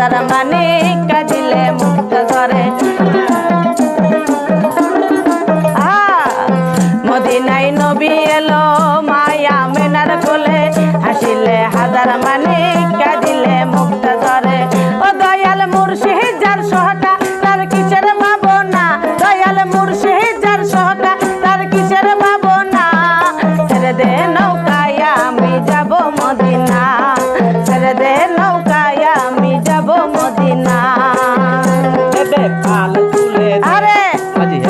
হাজার মানে কাজিলে মুক্ত ধরে মদিনাই নবী এলো মায়া মেনার কোলে। হাসিলে হাজার মানে কাজিলে মুক্ত ধরে ও দয়াল মুর্শিদ যার সহটা, তার কিসের ভাবনা দয়াল মুর্শিদ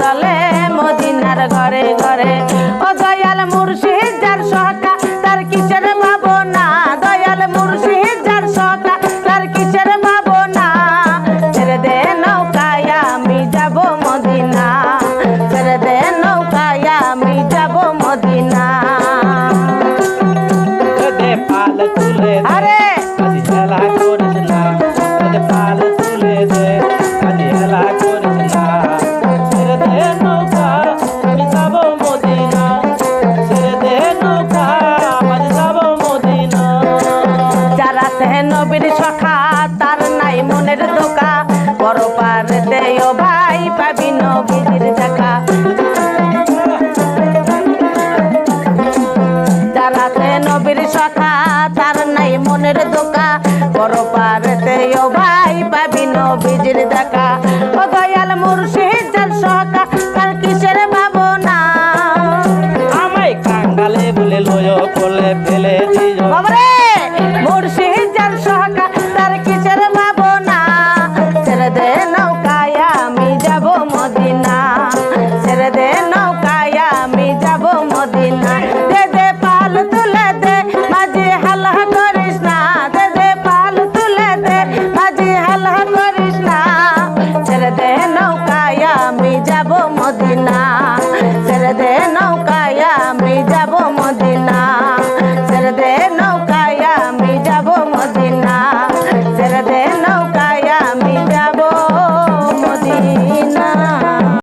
দলে মদিনার ঘরে ঘরে। ও দয়াল মুর্শিদ যার সহকা তার কিসের ভাবো না দয়াল মুর্শিদ যার সহকা তার কিসের ভাবো না ছেড়ে দে নৌকায় আমি যাব মদিনা। ছেড়ে দে নৌকায় আমি যাব মদিনা। পাল আরে! মনের দোকা বড় দেয় ভাই পাবি নবীর দেখা। নবীর সখা, তার নাই মনের দোকা বড় পারে দেয় ভাই পাবি নবীর দেখা।